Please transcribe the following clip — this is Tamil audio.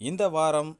இந்த வாரம்